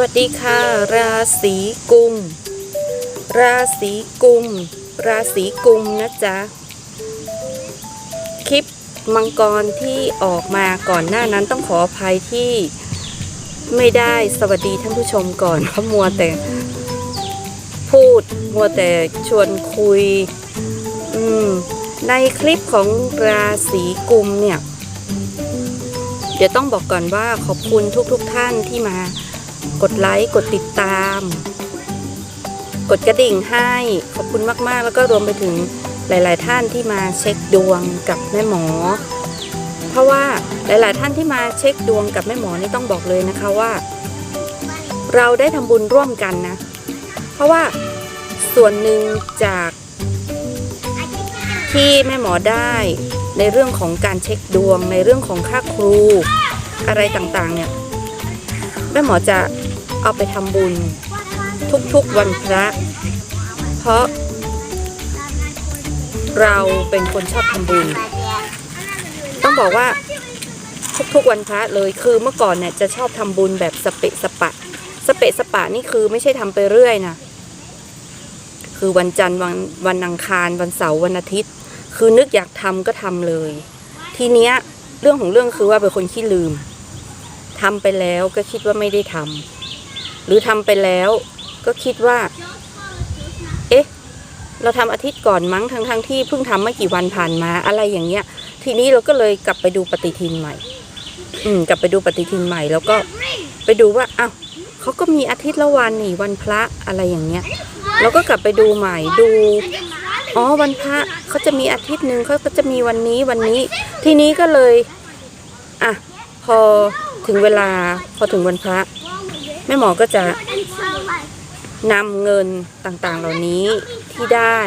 วัสดีค่ะ ราศีกุม ราศีกุม ราศีกุมนะจ๊ะ คลิปมังกรที่ออกมาก่อนหน้านั้นต้องขออภัยที่ไม่ได้สวัสดีท่านผู้ชมก่อนเพราะมัวแต่พูด มัวแต่ชวนคุย อืม ในคลิปของราศีกุมเนี่ย เดี๋ยวต้องบอกก่อนว่าขอบคุณทุกๆทท่านที่มา กดไลค์กดติดตาม กดกระดิ่งให้ขอบคุณมากๆ แล้วก็รวมไปถึงหลาย ๆ ท่านที่มาเช็คดวงกับแม่หมอ เพราะว่าหลาย ๆ ท่านที่มาเช็คดวงกับแม่หมอนี่ต้องบอกเลยนะคะว่า เราได้ทำบุญร่วมกันนะ เพราะว่าส่วนหนึ่งจากที่แม่หมอได้ในเรื่องของการเช็คดวงในเรื่องของค่าครู อะไรต่าง ๆ เนี่ย แม่หมอจะเอาไปทำบุญทุกๆวันพระ เพราะ เราเป็นคนชอบทำบุญ ต้องบอกว่าทุกๆวันพระเลยคือเมื่อก่อนเนี่ยจะชอบทำบุญแบบสเปะสปะ สเปะสปะนี่คือไม่ใช่ทำไปเรื่อยนะคือวันจันทร์วันวันอังคารวันเสาร์วันอาทิตย์ คือนึกอยากทำก็ทำเลย ทีเนี้ยเรื่องของเรื่องคือว่าเป็นคนขี้ลืม ทำไปแล้วก็คิดว่าไม่ได้ทำหรือทำไปแล้วก็คิดว่า เอ๊ะ เราทำอาทิตย์ก่อนมั้งทั้งทั้งที่เพิ่งทำไม่กี่วันผ่านมาอะไรอย่างเงี้ย ทีนี้เราก็เลยกลับไปดูปฏิทินใหม่ อืม กลับไปดูปฏิทินใหม่ แล้วก็ไปดูว่าอ้าวเขาก็มีอาทิตย์ละวันนี่วันพระอะไรอย่างเงี้ยเราก็กลับไปดูใหม่ดูอ๋อวันพระเขาจะมีอาทิตย์หนึ่งเขาก็จะมีวันนี้วันนี้ ทีนี้ก็เลย อะ พอ ถึงเวลาพอถึงวันพระ แม่หมอก็จะนำเงินต่างๆ เหล่านี้ที่ได้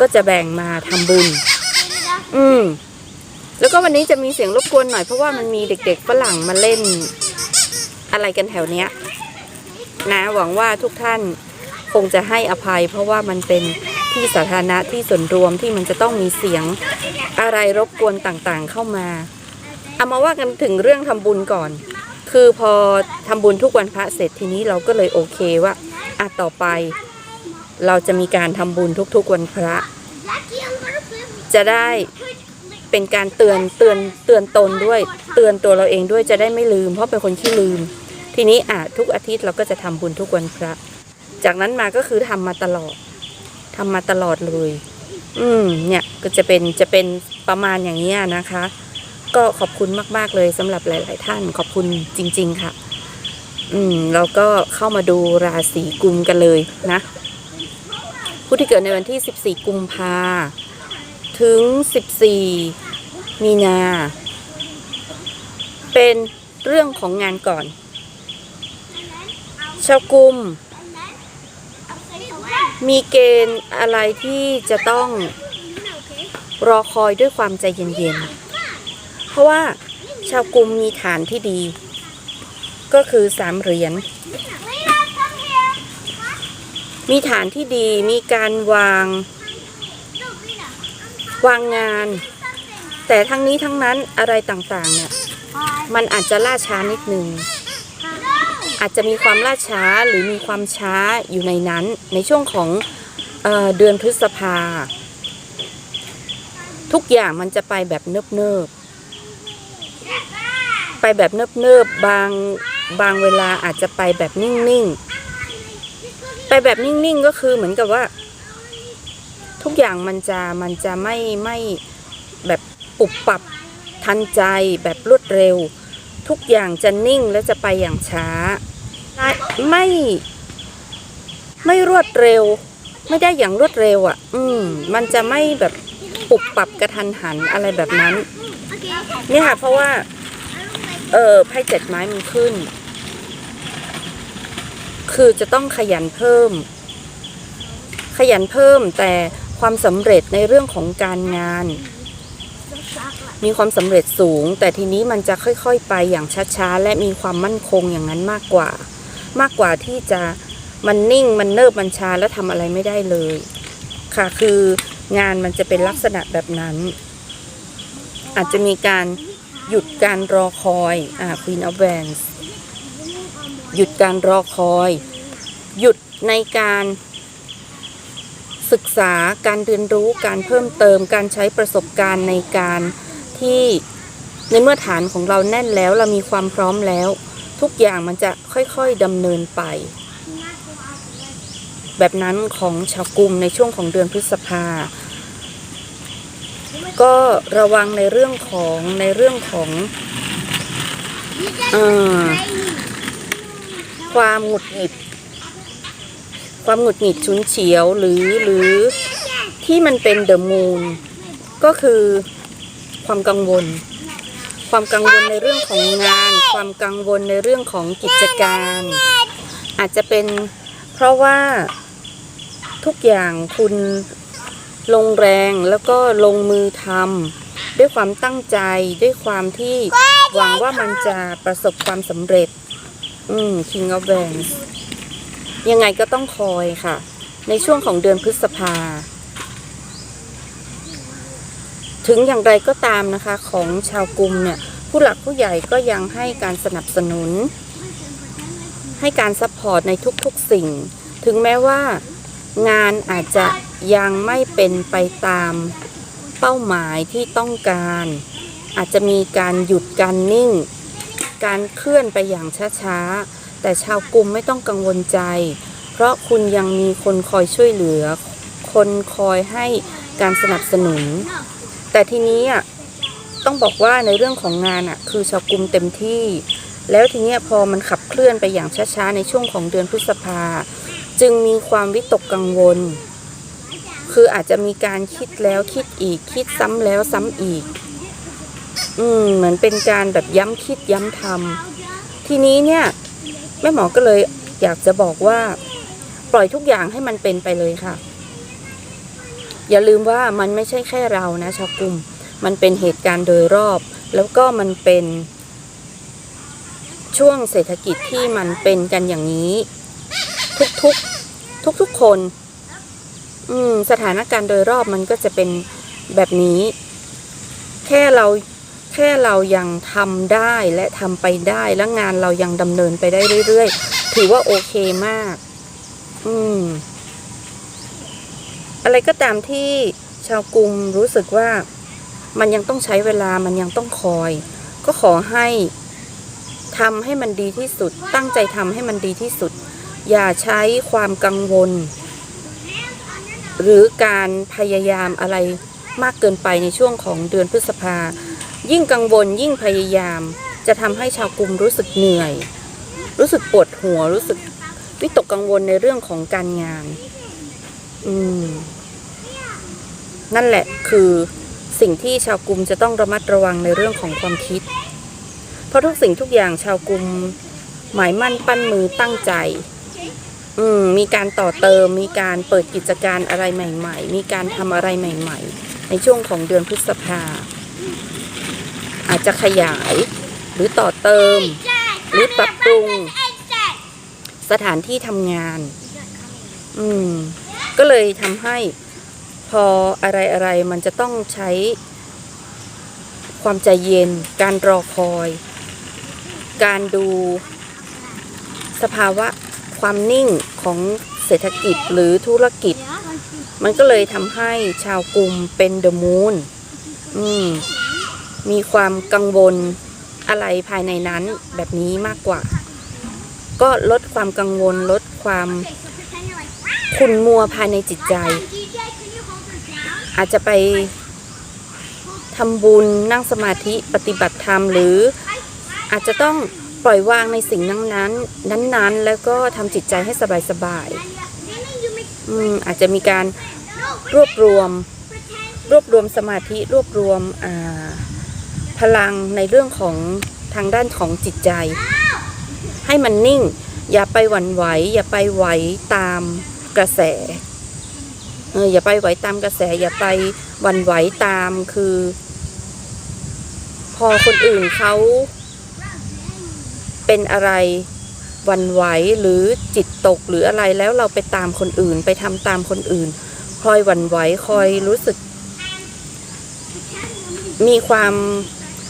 ก็จะแบ่งมาทำบุญ อืม แล้วก็วันนี้จะมีเสียงรบกวนหน่อยเพราะว่ามันมีเด็กๆฝรั่งมาเล่น อะไรกันแถวเนี้ย นะหวังว่าทุกท่านคงจะให้อภัย เพราะว่ามันเป็นที่สาธารณะที่ส่วนรวมที่มันจะต้องมีเสียงอะไรรบกวนต่างๆ เข้ามา เอามาว่ากันถึงเรื่องทำบุญก่อน คือพอทำบุญทุกวันพระเสร็จทีนี้เราก็เลยโอเคว่าอะต่อไป เราจะมีการทำบุญทุกๆวันพระ จะได้เป็นการเตือนเตือนเตือนตนด้วย เตือนตัวเราเองด้วยจะได้ไม่ลืม เพราะเป็นคนขี้ลืม ทีนี้อะทุกอาทิตย์เราก็จะทำบุญทุกวันพระ จากนั้นมาก็คือทำมาตลอดทำมาตลอดเลย อืมเนี่ยก็จะเป็นจะเป็นประมาณอย่างนี้นะคะ ก็ขอบคุณมาก ๆ เลยสำหรับหลาย ๆ ท่านขอบคุณจริง ๆ ค่ะ อืมเราก็เข้ามาดูราศีกุมกันเลยนะ ผู้ที่เกิดในวันที่ 14 กุมภาถึง 14 มีนา เป็นเรื่องของงานก่อนชาวกุม มีเกณฑ์อะไรที่จะต้องรอคอยด้วยความใจเย็นๆ เพราะว่าชาวกรุมมีฐานที่ดี ก็คือสามเหรียญ มีฐานที่ดีมีการวาง วางงาน แต่ทั้งนี้ทั้งนั้นอะไรต่างๆเนี่ยมันอาจจะล่าช้านิดนึงอาจจะมีความล่าช้าหรือมีความช้าอยู่ในนั้นในช่วงของเออเดือนพฤษภา ทุกอย่างมันจะไปแบบเนิบๆ ไปแบบเนิบๆบางบางเวลาอาจจะไปแบบนิ่งๆ ไปแบบนิ่งๆก็คือเหมือนกับว่า ทุกอย่างมันจะมันจะไม่ไม่แบบปุบปับทันใจแบบรวดเร็ว ทุกอย่างจะนิ่งและจะไปอย่างช้า ไม่ ไม่รวดเร็ว ไม่ได้อย่างรวดเร็วอะ อืม มันจะไม่แบบปุบปับกระทันหันอะไรแบบนั้น เนี่ยค่ะเพราะว่า เออไพ่เจ็ดไม้มันขึ้น คือจะต้องขยันเพิ่ม ขยันเพิ่มแต่ความสำเร็จในเรื่องของการงาน มีความสำเร็จสูง แต่ทีนี้มันจะค่อยๆ ไปอย่างช้าๆ และมีความมั่นคงอย่างนั้นมากกว่า มากกว่าที่จะมันนิ่งมันเนิบมันช้าแล้วทำอะไรไม่ได้เลย ค่ะคืองานมันจะเป็นลักษณะแบบนั้น อาจจะมีการ หยุดการรอคอย อ่า Queen of Wands หยุดการรอคอย หยุดในการศึกษาการเรียนรู้การเพิ่มเติมการใช้ประสบการณ์ในการที่ในเมื่อฐานของเราแน่นแล้วเรามีความพร้อมแล้ว ทุกอย่างมันจะค่อยๆดำเนินไป แบบนั้นของชาวกุมในช่วงของเดือนพฤษภา ก็ระวังในเรื่องของในเรื่องของอความหงุดหงิด ความหงุดหงิดฉุนเฉียวหรือหรือที่มันเป็นเดอะมูนก็คือความกังวล ความกังวลในเรื่องของงาน ความกังวลในเรื่องของกิจการ อาจจะเป็นเพราะว่าทุกอย่างคุณ ลงแรงแล้วก็ลงมือทำด้วยความตั้งใจด้วยความที่หวังว่ามันจะประสบความสำเร็จ อืม King of Wands ยังไงก็ต้องคอยค่ะ ในช่วงของเดือนพฤษภา ถึงอย่างไรก็ตามนะคะของชาวกรุมเนี่ย ผู้หลักผู้ใหญ่ก็ยังให้การสนับสนุน ให้การซัพพอร์ตในทุกๆสิ่ง ถึงแม้ว่างานอาจจะ ยังไม่เป็นไปตามเป้าหมายที่ต้องการ อาจจะมีการหยุดการนิ่ง การเคลื่อนไปอย่างช้าๆ แต่ชาวกรุมไม่ต้องกังวลใจ เพราะคุณยังมีคนคอยช่วยเหลือ คนคอยให้การสนับสนุน แต่ทีนี้อะต้องบอกว่าในเรื่องของงานอะคือชาวกรุมเต็มที่ แล้วทีนี้พอมันขับเคลื่อนไปอย่างช้าๆ ในช่วงของเดือนพฤษภา จึงมีความวิตกกังวล คืออาจจะมีการคิดแล้วคิดอีกคิดซ้ำแล้วซ้ำอีก อืมเหมือนเป็นการแบบย้ำคิดย้ำทำทีนี้เนี่ยแม่หมอก็เลยอยากจะบอกว่า ปล่อยทุกอย่างให้มันเป็นไปเลยค่ะ อย่าลืมว่ามันไม่ใช่แค่เรานะชาวกลุ่ม มันเป็นเหตุการณ์โดยรอบ แล้วก็มันเป็นช่วงเศรษฐกิจที่มันเป็นกันอย่างนี้ ทุกๆทุกๆคน อืมสถานการณ์โดยรอบมันก็จะเป็นแบบนี้ แค่เราแค่เรายังทำได้และทำไปได้และงานเรายังดำเนินไปได้เรื่อยๆ ถือว่าโอเคมาก อืม อะไรก็ตามที่ชาวกรุงรู้สึกว่ามันยังต้องใช้เวลามันยังต้องคอย ก็ขอให้ทำให้มันดีที่สุด ตั้งใจทำให้มันดีที่สุด อย่าใช้ความกังวล หรือการพยายามอะไรมากเกินไปในช่วงของเดือนพฤษภา ยิ่งกังวลยิ่งพยายาม จะทำให้ชาวกรุงรู้สึกเหนื่อย รู้สึกปวดหัวรู้สึกวิตกกังวลในเรื่องของการงาน อืม นั่นแหละคือสิ่งที่ชาวกรุมจะต้องระมัดระวังในเรื่องของความคิด เพราะทุกสิ่งทุกอย่างชาวกรุมหมายมั่นปั้นมือตั้งใจ อืมมีการต่อเติม มีการเปิดกิจการอะไรใหม่ ๆ มีการทำอะไรใหม่ ๆ ในช่วงของเดือนพฤษภา อาจจะขยายหรือต่อเติม หรือปรับปรุง สถานที่ทำงาน อืม ก็เลยทำให้พออะไรอะไรๆมันจะต้องใช้ ความใจเย็น การรอคอย การดูสภาวะ ความนิ่งของเศรษฐกิจหรือธุรกิจ มันก็เลยทำให้ชาวกรุมเป็นเดอะมูนมมีความกังวลอะไรภายในนั้นแบบนี้มากกว่า ก็ลดความกังวลลดความขุ่นมัวภายในจิตใจ อาจจะไปทำบุญนั่งสมาธิปฏิบัติธรรมหรืออาจจะต้อง ปล่อยวางในสิ่งนั้นนั้นนั้นๆ แล้วก็ทำจิตใจให้สบายๆอืมอาจจะมีการรวบรวม รวบรวมสมาธิรวบรวมอ่าพลังในเรื่องของทางด้านของจิตใจ ให้มันนิ่ง อย่าไปหวั่นไหว อย่าไปไหวตามกระแสเอออย่าไปไหวตามกระแส อย่าไปหวั่นไหวตามคือ พอคนอื่นเขา เป็นอะไรวันไหวหรือจิตตกหรืออะไรแล้วเราไปตามคนอื่น ไปทำตามคนอื่นคอยหวั่นไหวคอยรู้สึก มีความ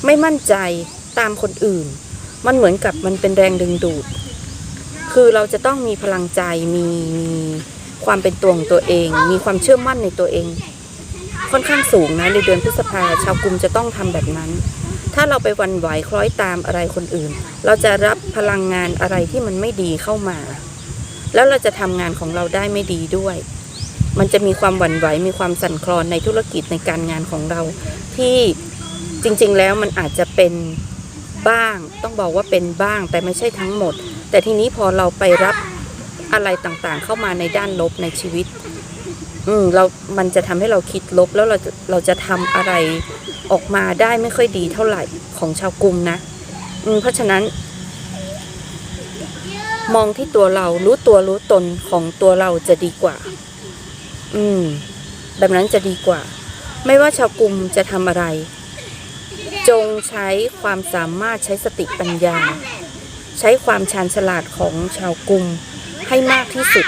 ไม่มั่นใจตามคนอื่น มันเหมือนกับมันเป็นแรงดึงดูด คือเราจะต้องมีพลังใจมีมีความเป็นตัวของตัวเอง มีความเชื่อมั่นในตัวเอง ค่อนข้างสูงนะในเดือนพฤษภาชาวกลุ่มจะต้องทำแบบนั้น ถ้าเราไปวันไหวคล้อยตามอะไรคนอื่น เราจะรับพลังงานอะไรที่มันไม่ดีเข้ามา แล้วเราจะทำงานของเราได้ไม่ดีด้วย มันจะมีความหวั่นไหวมีความสั่นคลอนในธุรกิจในการงานของเรา ที่จริงๆแล้วมันอาจจะเป็นบ้าง ต้องบอกว่าเป็นบ้าง แต่ไม่ใช่ทั้งหมด แต่ทีนี้พอเราไปรับอะไรต่างๆ เข้ามาในด้านลบในชีวิต อืมเรา มันจะทำให้เราคิดลบแล้วเราจะเราจะทำอะไร ออกมาได้ไม่ค่อยดีเท่าไหร่ของชาวกรุงนะเพราะฉะนั้น มองที่ตัวเรารู้ตัวรู้ตนของตัวเราจะดีกว่า อืม แบบนั้นจะดีกว่า ไม่ว่าชาวกรุงจะทำอะไร จงใช้ความสามารถใช้สติปัญญา ใช้ความชาญฉลาดของชาวกรุงให้มากที่สุด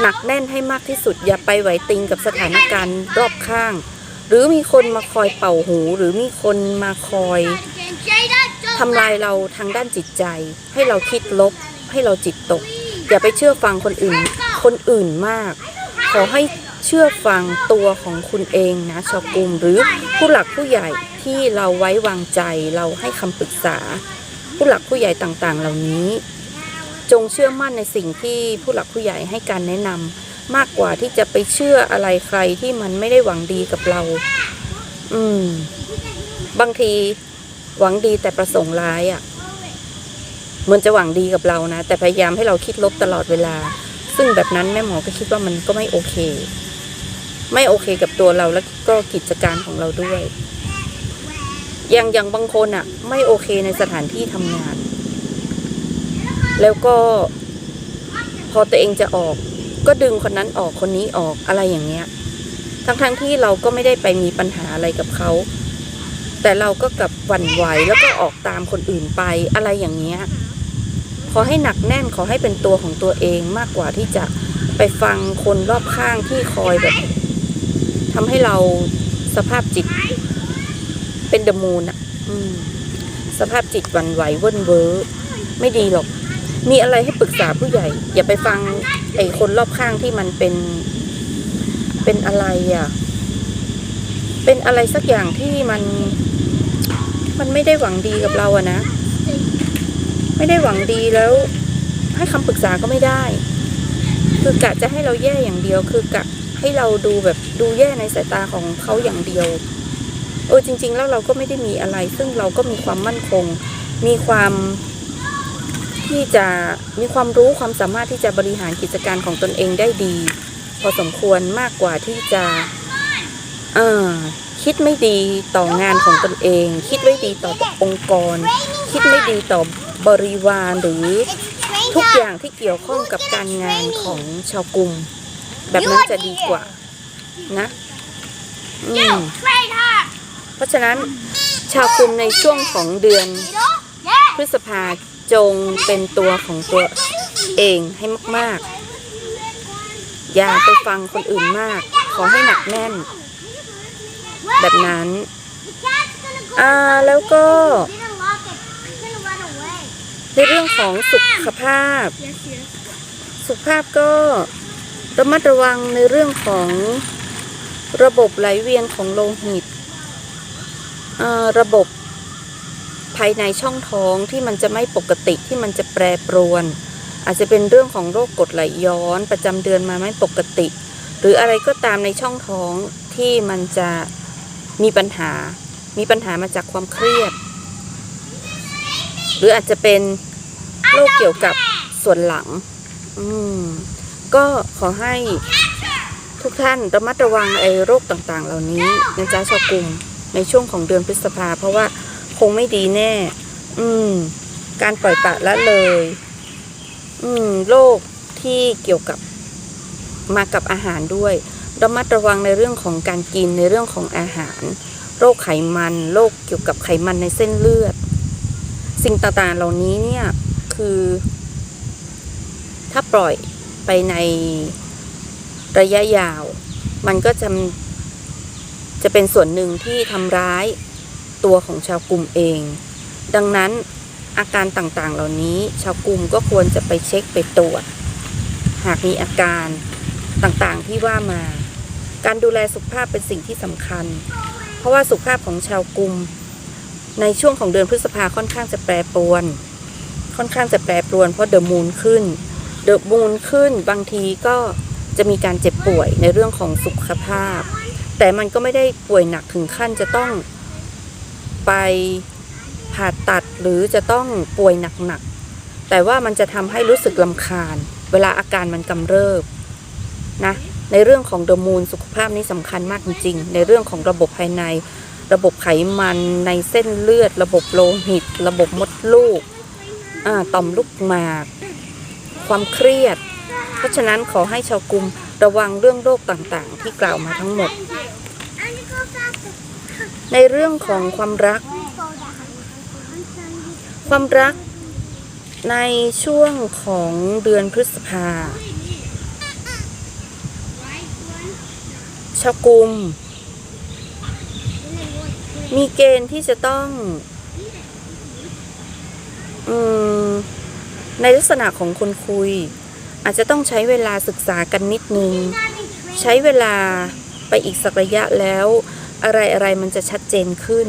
หนักแน่นให้มากที่สุดอย่าไปไหวติงกับสถานการณ์รอบข้าง หรือมีคนมาคอยเป่าหู หรือมีคนมาคอยทำลายเราทางด้านจิตใจ ให้เราคิดลบ ให้เราจิตตก อย่าไปเชื่อฟังคนอื่น คนอื่นมาก ขอให้เชื่อฟังตัวของคุณเองนะชาวกรุงหรือผู้หลักผู้ใหญ่ที่เราไว้วางใจเราให้คำปรึกษา ผู้หลักผู้ใหญ่ต่างๆ เหล่านี้ จงเชื่อมั่นในสิ่งที่ผู้หลักผู้ใหญ่ให้การแนะนำ มากกว่าที่จะไปเชื่ออะไรใครที่มันไม่ได้หวังดีกับเรา อืม บางทีหวังดีแต่ประสงค์ร้ายอะ่ะเหมือนจะหวังดีกับเรานะ แต่พยายามให้เราคิดลบตลอดเวลา ซึ่งแบบนั้นแม่หมอก็คิดว่ามันก็ไม่โอเค ไม่โอเคกับตัวเราแล้วก็กิจการของเราด้วย อย่างอย่างบางคนอะ่ะ ไม่โอเคในสถานที่ทำงาน แล้วก็พอตัวเองจะออก ก็ดึงคนนั้นออกคนนี้ออกอะไรอย่างเงี้ย ทั้งๆทที่เราก็ไม่ได้ไปมีปัญหาอะไรกับเขา แต่เราก็กลับหวั่นไหวแล้วก็ออกตามคนอื่นไปอะไรอย่างเงี้ย ขอให้หนักแน่นขอให้เป็นตัวของตัวเองมากกว่าที่จะไปฟังคนรอบข้างที่คอยแบบทำให้เราสภาพจิต เป็นเดอะมูนอะสภาพจิตหวั่นไหวเว่นเวอร์ไม่ดีหรอก มีอะไรให้ปรึกษาผู้ใหญ่ อย่าไปฟังไอ้คนรอบข้างที่มันเป็น เป็นอะไรอะ เป็นอะไรสักอย่างที่มันมันไม่ได้หวังดีกับเราอะนะ ไม่ได้หวังดีแล้ว ให้คำปรึกษาก็ไม่ได้ คือกะจะให้เราแย่อย่างเดียว คือกะให้เราดูแบบดูแย่ในสายตาของเขาอย่างเดียวเออจริง ๆ แล้วเราก็ไม่ได้มีอะไร ซึ่งเราก็มีความมั่นคง มีความ ที่จะมีความรู้ความสามารถที่จะบริหารกิจการของตนเองได้ดี พอสมควรมากกว่าที่จะคิดไม่ดีต่องานของตนเอง คิดไม่ดีต่อองค์กร คิดไม่ดีต่อบริวารหรือทุกอย่างที่เกี่ยวข้องกับการงานของชาวกรุงแบบนั้นจะดีกว่า นะอืมเพราะฉะนั้นชาวกรุงในช่วงของเดือนพฤษภา จงเป็นตัวของตัวเองให้มาก ๆ อย่าไปฟังคนอื่นมาก ขอให้หนักแน่น แบบนั้น อ่า แล้วก็ ในเรื่องของสุขภาพ สุขภาพก็ระมัดระวังในเรื่องของระบบไหลเวียนของโลหิต ระบบ ภายในช่องท้องที่มันจะไม่ปกติที่มันจะแปรปรวน อาจจะเป็นเรื่องของโรคกรดไหลย้อนประจำเดือนมาไม่ปกติ หรืออะไรก็ตามในช่องท้องที่มันจะมีปัญหา มีปัญหามาจากความเครียด หรืออาจจะเป็นโรคเกี่ยวกับส่วนหลัง อืม ก็ขอให้ทุกท่านระมัดระวังไอ้โรคต่างๆ เหล่านี้นะจ๊ะชาวกรุงในช่วงของเดือนพฤษภาเพราะว่า คงไม่ดีแน่ อืม การปล่อยปละละเลย อืม โรคที่เกี่ยวกับมากับอาหารด้วยระมัดระวังในเรื่องของการกินในเรื่องของอาหาร โรคไขมันโรคเกี่ยวกับไขมันในเส้นเลือด สิ่งต่างๆเหล่านี้เนี่ยคือ ถ้าปล่อยไปในระยะยาว มันก็จะจะเป็นส่วนหนึ่งที่ทำร้าย ตัวของชาวกลุ่มเอง ดังนั้นอาการต่างๆ เหล่านี้ชาวกลุ่มก็ควรจะไปเช็คไปตรวจ หากมีอาการต่างๆที่ว่ามา การดูแลสุขภาพเป็นสิ่งที่สำคัญ เพราะว่าสุขภาพของชาวกลุ่มในช่วงของเดือนพฤษภาค่อนข้างจะแปรปรวน ค่อนข้างจะแปรปรวน เพราะเดอะมูนขึ้น เดอะมูนขึ้นบางทีก็จะมีการเจ็บป่วยในเรื่องของสุขภาพ แต่มันก็ไม่ได้ป่วยหนักถึงขั้นจะต้อง ไปผ่าตัดหรือจะต้องป่วยหนักๆ แต่ว่ามันจะทำให้รู้สึกลำคาญ เวลาอาการมันกำเริบนะ ในเรื่องของเดอะมูนสุขภาพนี้สำคัญมากจริงๆ ในเรื่องของระบบภายใน ระบบไขมันในเส้นเลือด ระบบโลหิต ระบบมดลูกต่อมลูกหมาก ความเครียด เพราะฉะนั้นขอให้ชาวกรุมระวังเรื่องโรคต่างๆ ที่กล่าวมาทั้งหมด ในเรื่องของความรัก ความรักในช่วงของเดือนพฤษภาชกุม มีเกณฑ์ที่จะต้องอในลักษณะของคนคุย อาจจะต้องใช้เวลาศึกษากันนิดนึง ใช้เวลาไปอีกสักระยะแล้ว อะไรอะไรมันจะชัดเจนขึ้น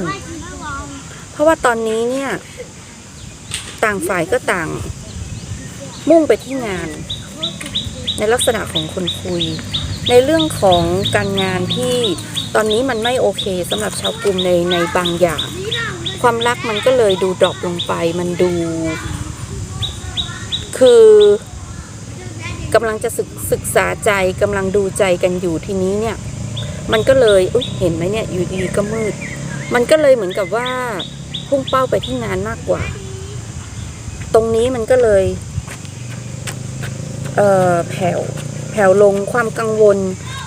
เพราะว่าตอนนี้เนี่ย ต่างฝ่ายก็ต่าง มุ่งไปที่งาน ในลักษณะของคนคุย ในเรื่องของการงานที่ตอนนี้มันไม่โอเคสำหรับชาวกลุ่มในในบางอย่าง ความรักมันก็เลยดูดรอปลงไป มันดู คือกำลังจะศึกศึกษาใจกำลังดูใจกันอยู่ทีนี้เนี่ย มันก็เลยเห็นไหมเนี่ยอยู่ดีก็มืด มันก็เลยเหมือนกับว่าพุ่งเป้าไปที่งานมากกว่า ตรงนี้มันก็เลยเอ่อแผ่วแผ่วลงความกังวล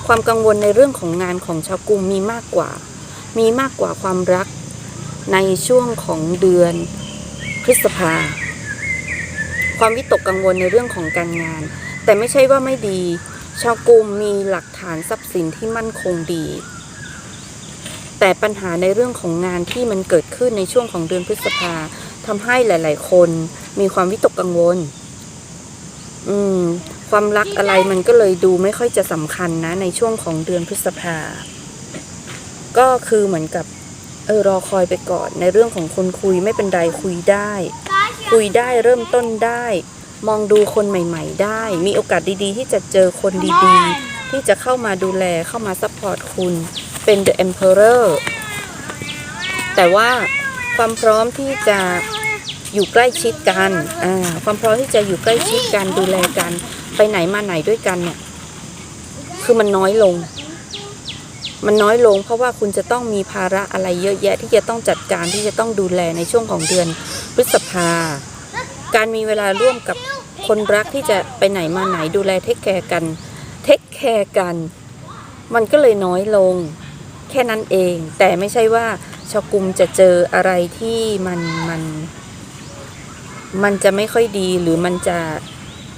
ความกังวลในเรื่องของงานของชาวกรุงมีมากกว่า มีมากกว่าความรักในช่วงของเดือนพฤษภา ความวิตกกังวลในเรื่องของการงาน แต่ไม่ใช่ว่าไม่ดี ชาวกรุงมีหลักฐานทรัพย์สินที่มั่นคงดี แต่ปัญหาในเรื่องของงานที่มันเกิดขึ้นในช่วงของเดือนพฤษภาทำให้หลาย ๆ คนมีความวิตกกังวล อืม ความรักอะไรมันก็เลยดูไม่ค่อยจะสำคัญนะ ในช่วงของเดือนพฤษภา ก็คือเหมือนกับ เออรอคอยไปก่อน ในเรื่องของคนคุยไม่เป็นไรคุยได้ คุยได้เริ่มต้นได้ มองดูคนใหม่ ๆ ได้ มีโอกาสดีๆ ที่จะเจอคนดีๆ ที่จะเข้ามาดูแลเข้ามาซัพพอร์ตคุณ เป็น The Emperor แต่ว่าความพร้อมที่จะอยู่ใกล้ชิดกัน ความพร้อมที่จะอยู่ใกล้ชิดกันดูแลกัน ไปไหนมาไหนด้วยกันเนี่ย คือมันน้อยลง มันน้อยลง เพราะว่าคุณจะต้องมีภาระอะไรเยอะแยะ ที่จะต้องจัดการที่จะต้องดูแลในช่วงของเดือนพฤษภา การมีเวลาร่วมกับ คนรักที่จะไปไหนมาไหนดูแลเทคแคร์กันเทคแคร์กัน มันก็เลยน้อยลง แค่นั้นเอง แต่ไม่ใช่ว่าชาวกรุมจะเจออะไรที่มันมันมันจะไม่ค่อยดีหรือมันจะ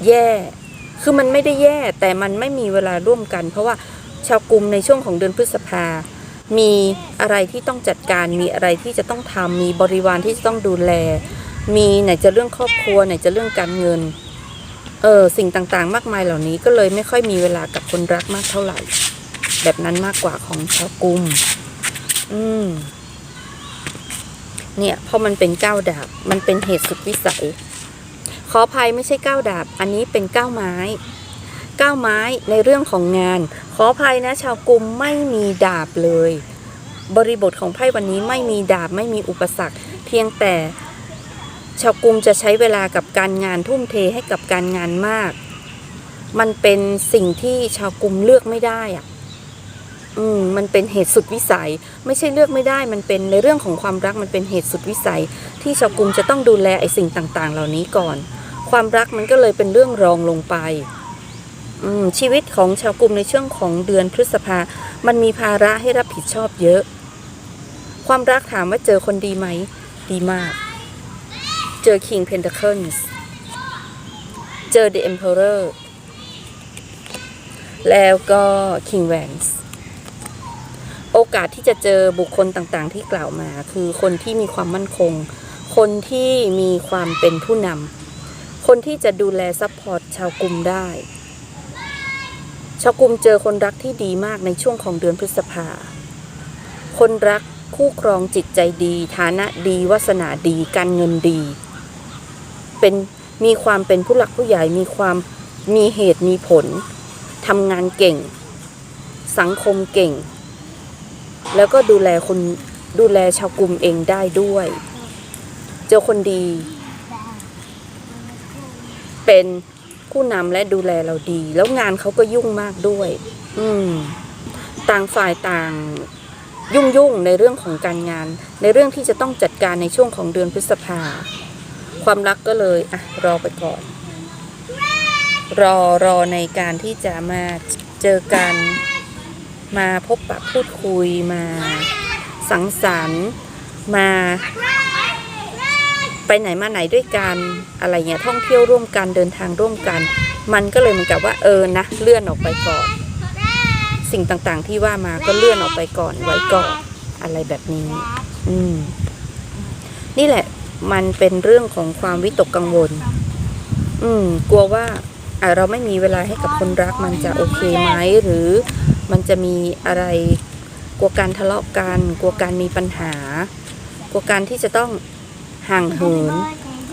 แย่ คือมันไม่ได้แย่ แต่มันไม่มีเวลาร่วมกัน เพราะว่าชาวกรุมในช่วงของเดือนพฤษภา มีอะไรที่ต้องจัดการ มีอะไรที่จะต้องทำ มีบริวารที่จะต้องดูแล มีไหนจะเรื่องครอบครัวไหนจะเรื่องการเงิน เออสิ่งต่างๆ มากมายเหล่านี้ก็เลยไม่ค่อยมีเวลากับคนรักมากเท่าไหร่ แบบนั้นมากกว่าของชาวกุม อืม เนี่ยเพราะมันเป็นก้าวดาบ มันเป็นเหตุสุดวิสัย ขออภัยไม่ใช่ก้าวดาบ อันนี้เป็นก้าวไม้ก้าวไม้ในเรื่องของงาน ขออภัยนะ ชาวกุมไม่มีดาบเลย บริบทของไพ่วันนี้ไม่มีดาบไม่มีอุปสรรค เพียงแต่ ชาวกรุมจะใช้เวลากับการงานทุ่มเทให้กับการงานมาก มันเป็นสิ่งที่ชาวกรุมเลือกไม่ได้อะอืม มันเป็นเหตุสุดวิสัย ไม่ใช่เลือกไม่ได้ มันเป็นในเรื่องของความรักมันเป็นเหตุสุดวิสัย ที่ชาวกรุงจะต้องดูแลไอ้สิ่งต่าง ๆ เหล่านี้ก่อน ความรักมันก็เลยเป็นเรื่องรองลงไปอืมชีวิตของชาวกรุงในช่วงของเดือนพฤษภา มันมีภาระให้รับผิดชอบเยอะ ความรักถามว่าเจอคนดีไหม ดีมาก เจอ King Pentacles เจอ The Emperor แล้วก็ King Wands โอกาสที่จะเจอบุคคลต่างๆ ที่กล่าวมา คือคนที่มีความมั่นคง คนที่มีความเป็นผู้นำคนที่จะดูแลซัพพอร์ตชาวกลุ่มได้ ชาวกลุ่มเจอคนรักที่ดีมากในช่วงของเดือนพฤษภา คนรักคู่ครองจิตใจดี ฐานะดีวาสนาดี การเงินดี เป็นมีความเป็นผู้หลักผู้ใหญ่มีความมีเหตุมีผลทำงานเก่ง สังคมเก่ง แล้วก็ดูแลคนดูแลชาวกลุ่มเองได้ด้วย เจอคนดี เป็นผู้นำและดูแลเราดี แล้วงานเขาก็ยุ่งมากด้วย อืม ต่างฝ่ายต่างยุ่งยุ่งในเรื่องของการงาน ในเรื่องที่จะต้องจัดการในช่วงของเดือนพฤษภาค ความรักก็เลยอะรอไปก่อน รอรอในการที่จะมาเจอกันมาพบปะพูดคุยมาสังสรรค์มา ไปไหนมาไหนด้วยกันอะไรเงี้ยท่องเที่ยวร่วมกันเดินทางร่วมกัน มันก็เลยเหมือนกับว่าเออนะเลื่อนออกไปก่อน สิ่งต่างๆที่ว่ามาก็เลื่อนออกไปก่อนไว้ก่อนอะไรแบบนี้ อืม นี่แหละ มันเป็นเรื่องของความวิตกกังวล อืม กลัวว่าอะเราไม่มีเวลาให้กับคนรักมันจะโอเคไหมหรือมันจะมีอะไร กลัวการทะเลาะกัน กลัวการมีปัญหา กลัวการที่จะต้องห่างเหิน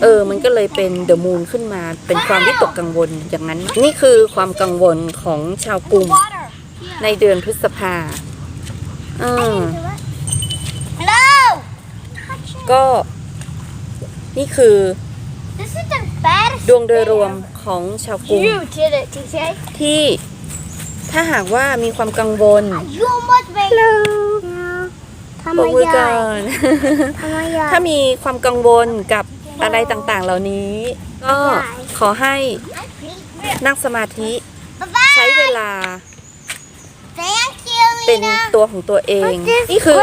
เออ มันก็เลยเป็นเดอะมูนขึ้นมา เป็นความวิตกกังวลอย่างนั้น นี่คือความกังวลของชาวกรุง Water. ในเดือนพฤษภาเออ No. ก็ นี่คือ This is the baddest. ดวงโดยรวมของชาวกรุง You did it, TK. ที่ถ้าหากว่ามีความกังวล You almost made. Hello. ปรบมือก่อนทำไมอะถ้ามีความกังวลกับอะไรต่างๆ เหล่านี้ ก็ขอให้นั่งสมาธิใช้เวลา Thank you, เป็น Lena. ตัวของตัวเอง นี่คือ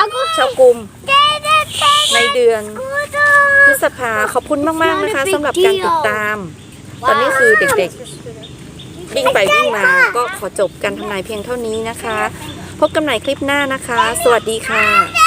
I'll go ชาวกลุ่ม get it, baby. ในเดือนพฤษภาขอบคุณมาก ๆ นะคะสำหรับการติดตาม ตอนนี้คือเด็กๆ วิ่งไปวิ่งมาก็ขอจบการทำนายเพียงเท่านี้นะคะ พบกันใหม่คลิปหน้านะคะ สวัสดีค่ะ